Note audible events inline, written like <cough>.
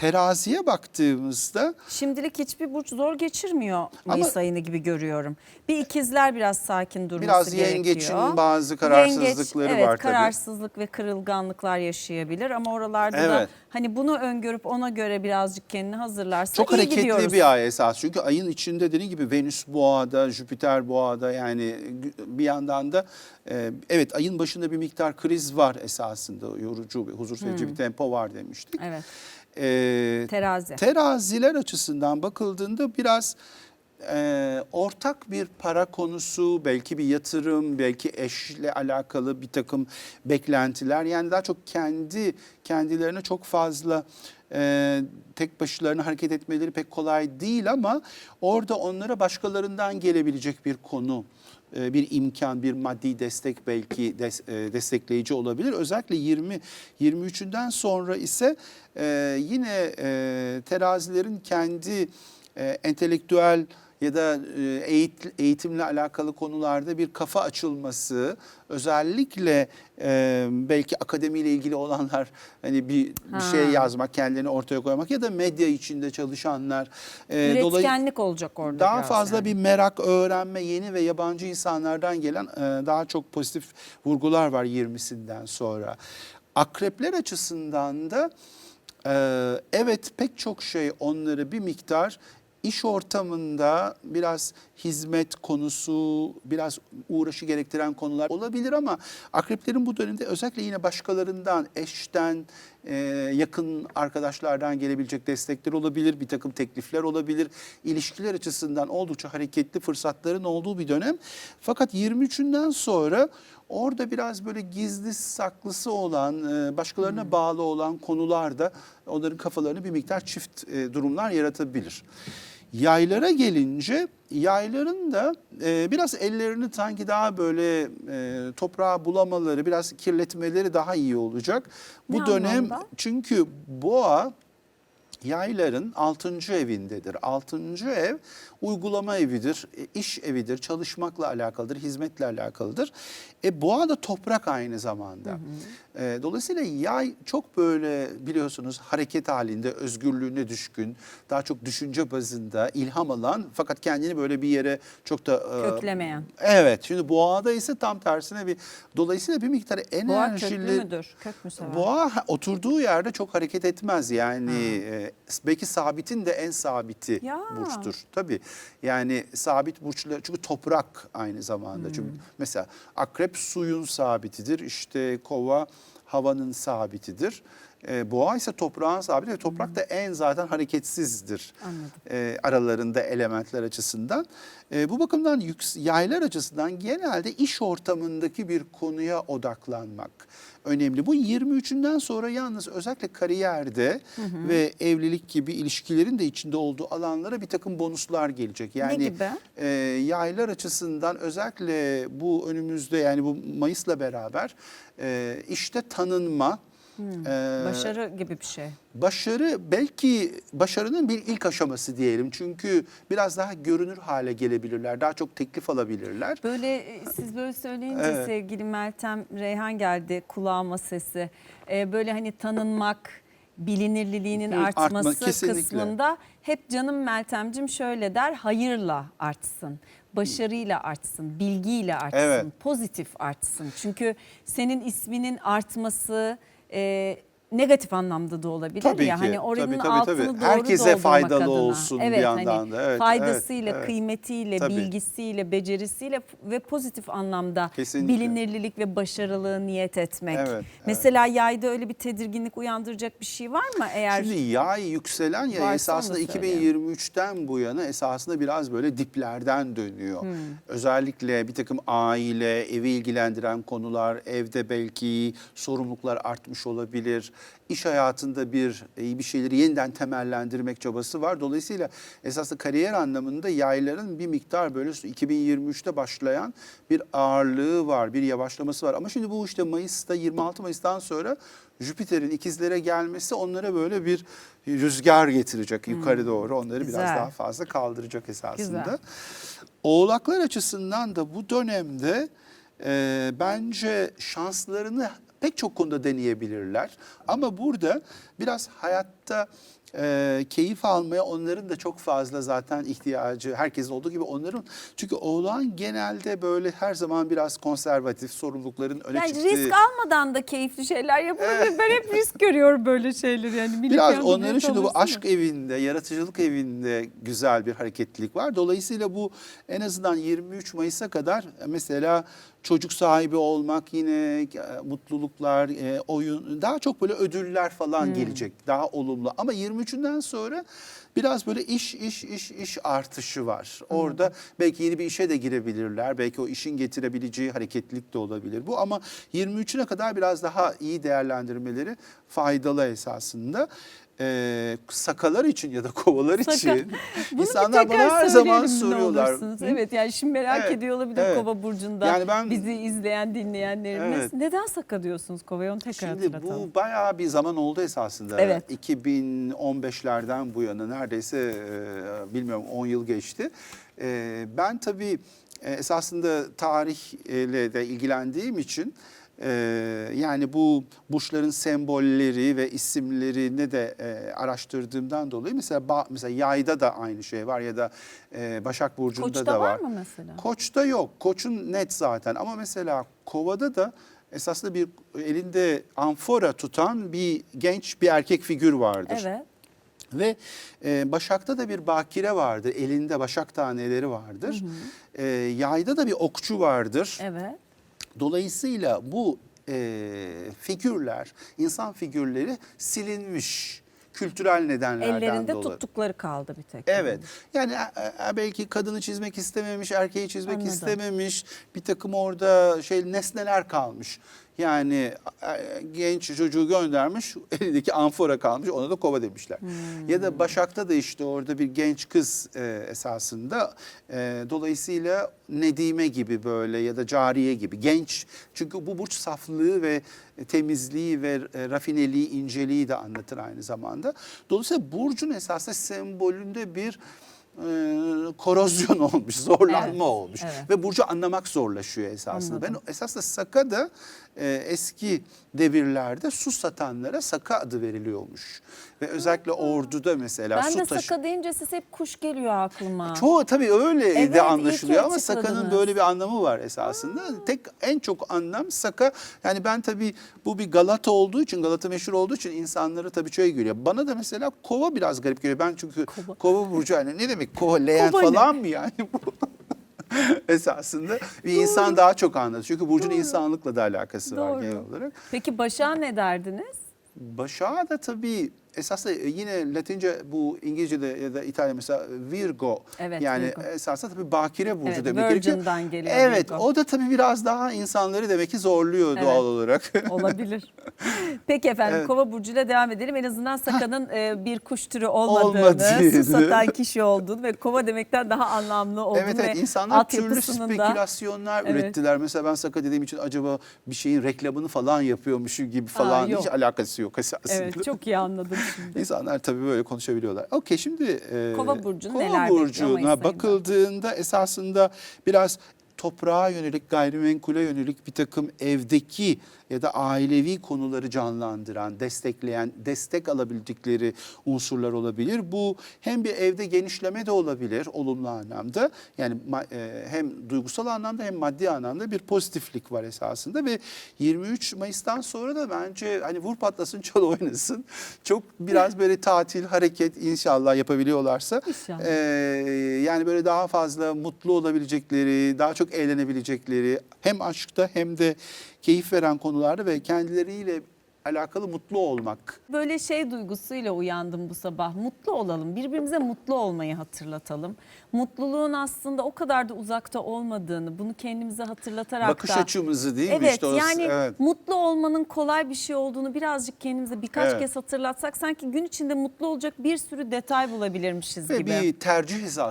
teraziye baktığımızda Şimdilik hiçbir burç zor geçirmiyor Mayıs Ama- ayını gibi görüyorum. Bir ikizler biraz sakin durması Biraz gerekiyor. yengeçin bazı kararsızlıkları Yengeç, evet, var tabii. kararsızlık ve kırılganlıklar yaşayabilir ama oralarda da Evet. hani bunu öngörüp ona göre birazcık kendini hazırlarsa Çok iyi hareketli gidiyoruz. bir ay esas. Çünkü ayın içinde dediğim gibi Venüs boğada, Jüpiter boğada yani bir yandan da e, evet ayın başında bir miktar kriz var esasında. Yorucu huzursuz edici bir tempo var demiştik. Evet. E, Terazi. teraziler açısından bakıldığında biraz e, ortak bir para konusu, belki bir yatırım, belki eşle alakalı bir takım beklentiler. Yani daha çok kendi kendilerine çok fazla e, tek başlarına hareket etmeleri pek kolay değil ama orada onlara başkalarından gelebilecek bir konu bir imkan, bir maddi destek belki e, destekleyici olabilir. Özellikle 20 23'ünden sonra ise e, yine e, terazilerin kendi e, entelektüel ya da e, eğit- eğitimle alakalı konularda bir kafa açılması, özellikle e, belki akademiyle ilgili olanlar hani bir, bir Ha. şey yazmak, kendini ortaya koymak ya da medya içinde çalışanlar. e, Üretkenlik olacak orada daha fazla yani. bir merak, öğrenme, yeni ve yabancı insanlardan gelen e, daha çok pozitif vurgular var 20'sinden sonra. Akrepler açısından da e, evet pek çok şey onları bir miktar iş ortamında biraz hizmet konusu, biraz uğraşı gerektiren konular olabilir ama akreplerin bu dönemde özellikle yine başkalarından, eşten, e, yakın arkadaşlardan gelebilecek destekler olabilir, bir takım teklifler olabilir. İlişkiler açısından oldukça hareketli fırsatların olduğu bir dönem. Fakat 23'ünden sonra orada biraz böyle gizli saklısı olan, e, başkalarına bağlı olan konularda onların kafalarını bir miktar çift e, durumlar yaratabilir. Yaylara gelince yayların da e, biraz ellerini sanki daha böyle e, toprağa bulamaları, biraz kirletmeleri daha iyi olacak. Bu Ne dönem anlamda? çünkü boğa yayların 6. evindedir. 6. ev uygulama evidir, e, iş evidir, çalışmakla alakalıdır, hizmetle alakalıdır. E boğa da toprak aynı zamanda. E, dolayısıyla yay çok böyle biliyorsunuz hareket halinde, özgürlüğüne düşkün, daha çok düşünce bazında ilham alan fakat kendini böyle bir yere çok da e, Köklemeyen. Evet. Şimdi boğada ise tam tersine bir dolayısıyla bir miktar Boğa köklü enerjili müdür? Kök mü sever? Boğa oturduğu yerde çok hareket etmez. Yani e, belki sabitin de en sabiti Ya. burçtur. Tabii. Yani sabit burçlar çünkü toprak aynı zamanda. Hmm. Çünkü mesela akrep suyun sabitidir. İşte kova havanın sabitidir. E, boğa ise toprağın sabiti ve toprak da en zaten hareketsizdir. E, aralarında elementler açısından. E, bu bakımdan yüks- yaylar açısından genelde iş ortamındaki bir konuya odaklanmak önemli. Bu 23'ünden sonra yalnız özellikle kariyerde ve evlilik gibi ilişkilerin de içinde olduğu alanlara bir takım bonuslar gelecek. Yani gibi? e, yaylar açısından özellikle bu önümüzde yani bu Mayıs'la beraber e, işte tanınma, e, Başarı gibi bir şey. Başarı belki başarının bir ilk aşaması diyelim. Çünkü biraz daha görünür hale gelebilirler. Daha çok teklif alabilirler. Böyle e, siz böyle söyleyince Evet. sevgili Meltem Reyhan geldi kulağıma sesi. E, böyle hani tanınmak, bilinirliliğinin Hı, artma, artması kesinlikle. kısmında hep canım Meltemcim şöyle der hayırla artsın. Başarıyla artsın, bilgiyle artsın, Evet. pozitif artsın. Çünkü senin isminin artması e, negatif anlamda da olabilir Tabii ya. ki, Hani oranın tabii, tabii, altını tabii. doğru Herkese faydalı adına. olsun bir evet, yandan hani da. Evet, faydasıyla, evet, evet. kıymetiyle, Tabii. bilgisiyle, becerisiyle ve pozitif anlamda Kesinlikle. bilinirlilik ve başarılığı niyet etmek. Evet, Mesela yayda öyle bir tedirginlik uyandıracak bir şey var mı eğer? Şimdi yay yükselen Varsa esasında onu söyle. 2023'ten bu yana esasında biraz böyle diplerden dönüyor. Hmm. Özellikle bir takım aile, evi ilgilendiren konular, evde belki sorumluluklar artmış olabilir. İş hayatında bir e, bir şeyleri yeniden temellendirmek çabası var. Dolayısıyla esasında kariyer anlamında yayların bir miktar böyle 2023'te başlayan bir ağırlığı var, bir yavaşlaması var. Ama şimdi bu işte Mayıs'ta 26 Mayıs'tan sonra Jüpiter'in ikizlere gelmesi onlara böyle bir rüzgar getirecek yukarı doğru. Onları biraz Güzel. daha fazla kaldıracak esasında. Güzel. Oğlaklar açısından da bu dönemde e, bence şanslarını pek çok konuda deneyebilirler. Ama burada biraz hayatta e, keyif almaya onların da çok fazla zaten ihtiyacı herkesin olduğu gibi onların çünkü oğlan genelde böyle her zaman biraz konservatif sorumlulukların öne Yani çıktığı. risk almadan da keyifli şeyler yapılabilir. <laughs> ben hep risk görüyorum böyle şeyleri yani. Biraz onların şimdi bu aşk ya. evinde, yaratıcılık evinde güzel bir hareketlilik var. Dolayısıyla bu en azından 23 Mayıs'a kadar mesela çocuk sahibi olmak yine e, mutluluklar, e, oyun daha çok böyle ödüller falan Hmm. gelecek. Daha olumlu. Ama 23'ünden sonra biraz böyle iş iş iş iş artışı var. Orada belki yeni bir işe de girebilirler. Belki o işin getirebileceği hareketlilik de olabilir bu ama 23'üne kadar biraz daha iyi değerlendirmeleri faydalı esasında. Ee, sakalar için ya da kovalar Saka. için Bunu insanlar bana her zaman soruyorlar. olursunuz. Evet yani şimdi merak Evet, ediyor olabilir evet. Kova burcunda Yani ben- bizi izleyen dinleyenlerimiz. Evet. Neden Saka diyorsunuz Kova'ya onu tekrar Şimdi hatırlatalım. bu bayağı bir zaman oldu esasında. Evet. 2015'lerden bu yana neredeyse e, bilmiyorum 10 yıl geçti. E, ben tabii e, esasında tarihle de ilgilendiğim için e, yani bu burçların sembolleri ve isimlerini de e, araştırdığımdan dolayı mesela ba- mesela yayda da aynı şey var ya da e, Başak burcunda Koç'ta da var var. mı mesela? Koç'ta yok. Koç'un net zaten ama mesela Kova'da da esasında bir elinde amfora tutan bir genç bir erkek figür vardır. Evet. Ve e, Başak'ta da bir bakire vardır. Elinde başak taneleri vardır. E, yayda da bir okçu vardır. Evet. Dolayısıyla bu e, figürler, insan figürleri silinmiş kültürel nedenlerden Ellerinde dolayı. tuttukları kaldı bir tek. Evet. Yani e, e, belki kadını çizmek istememiş, erkeği çizmek Anladım. istememiş. Bir takım orada şey nesneler kalmış. Yani genç çocuğu göndermiş, <laughs> elindeki amfora kalmış, ona da kova demişler. Ya Hmm. da Başak'ta da işte orada bir genç kız e, esasında. E, dolayısıyla Nedime gibi böyle ya da Cariye gibi genç. Çünkü bu burç saflığı ve temizliği ve e, rafineliği, inceliği de anlatır aynı zamanda. Dolayısıyla burcun esasında sembolünde bir e, korozyon <laughs> olmuş, zorlanma Evet, olmuş evet. ve burcu anlamak zorlaşıyor esasında. Anladım. Ben esasında Saka da e, eski devirlerde su satanlara Saka adı veriliyormuş. Ve özellikle orduda mesela Ben su de taşı... Saka deyince siz hep kuş geliyor aklıma. Çoğu tabii öyle Evet, de anlaşılıyor ama. Saka'nın böyle bir anlamı var esasında. Tek en çok anlam Saka. Yani ben tabii bu bir Galata olduğu için, Galata meşhur olduğu için insanları tabii şöyle geliyor. Bana da mesela Kova biraz garip geliyor. Ben çünkü Kova. Kova, burcu yani ne demek Kova leğen Kova ne? falan mı yani bu? <laughs> esasında bir insan daha çok anladı. Çünkü burcun insanlıkla da alakası var Doğru. genel olarak. Peki Başak'a ne derdiniz? Başak'a da tabii esasında yine Latince bu İngilizce'de ya da İtalya mesela Virgo. Evet, yani Virgo. esasında tabii bakire burcu Evet, demek gerekiyor. Virgin'den geliyor Evet Virgo. o da tabii biraz daha insanları demek ki zorluyor Evet. doğal olarak. <laughs> Olabilir. Peki efendim Evet. Kova burcuyla devam edelim. En azından Saka'nın e, bir kuş türü olmadığını, Olmadığını. su <laughs> satan kişi olduğunu ve Kova demekten daha anlamlı olduğunu evet evet ve insanlar türlü altyapısının da spekülasyonlar Evet. ürettiler. Mesela ben Saka dediğim için acaba bir şeyin reklamını falan yapıyormuşum gibi falan yok. hiç alakası yok esasında. Evet çok iyi anladım şimdi. İnsanlar tabii böyle konuşabiliyorlar. Okey şimdi e, Kova burcunu Kova neler bekliyor burcuna ayında? bakıldığında esasında biraz toprağa yönelik, gayrimenkule yönelik bir takım evdeki ya da ailevi konuları canlandıran, destekleyen, destek alabildikleri unsurlar olabilir. Bu hem bir evde genişleme de olabilir olumlu anlamda. Yani e, hem duygusal anlamda hem maddi anlamda bir pozitiflik var esasında ve 23 Mayıs'tan sonra da bence hani vur patlasın çal oynasın. Çok biraz böyle tatil, hareket inşallah yapabiliyorlarsa. İnşallah. e, yani böyle daha fazla mutlu olabilecekleri, daha çok eğlenebilecekleri hem aşkta hem de keyif veren konularda ve kendileriyle alakalı mutlu olmak. Böyle şey duygusuyla uyandım bu sabah. Mutlu olalım. Birbirimize mutlu olmayı hatırlatalım. Mutluluğun aslında o kadar da uzakta olmadığını, bunu kendimize hatırlatarak Bakış da açımızı değil mi? Evet İşte orası- yani evet. mutlu olmanın kolay bir şey olduğunu birazcık kendimize birkaç Evet. kez hatırlatsak sanki gün içinde mutlu olacak bir sürü detay bulabilirmişiz Ve gibi. bir tercih esasında